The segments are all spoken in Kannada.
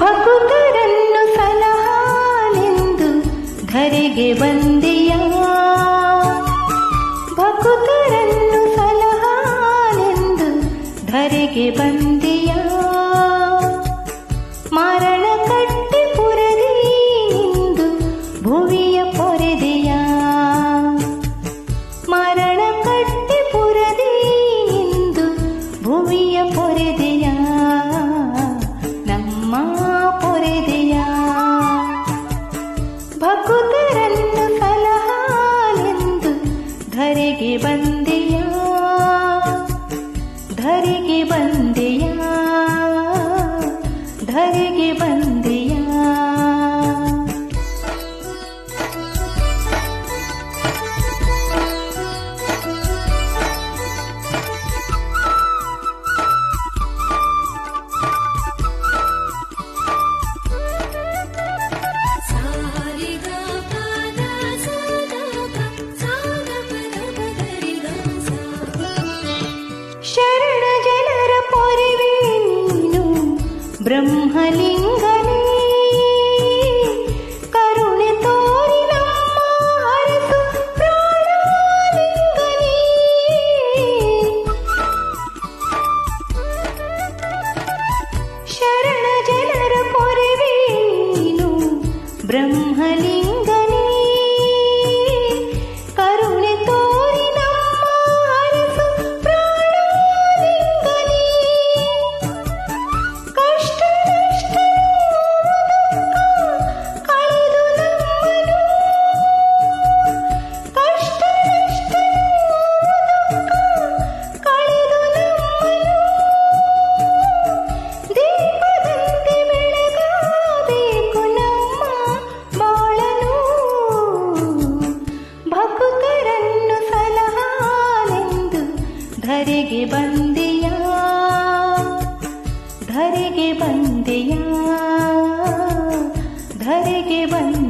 ಭಕ್ತರನ್ನು ಸಲಹಾನೆಂದು ಧರೆಗೆ ಬಂದಿಯ? ಭಕ್ತರನ್ನು ಸಲಹಾನೆಂದು ಧರೆಗೆ ಬಂದೆ ಧರಿಗೆ ಬಂದಿಯ ಧರಿಗೆ ಬಂದ करके बंद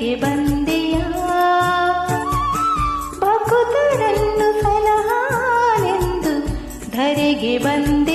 ಮನೆಗೆ ಬಂದೆಯ? ಬಕುತರನ್ನು ಸಲಹಾನೆಂದು ಧರೆಗೆ ಬಂದೆ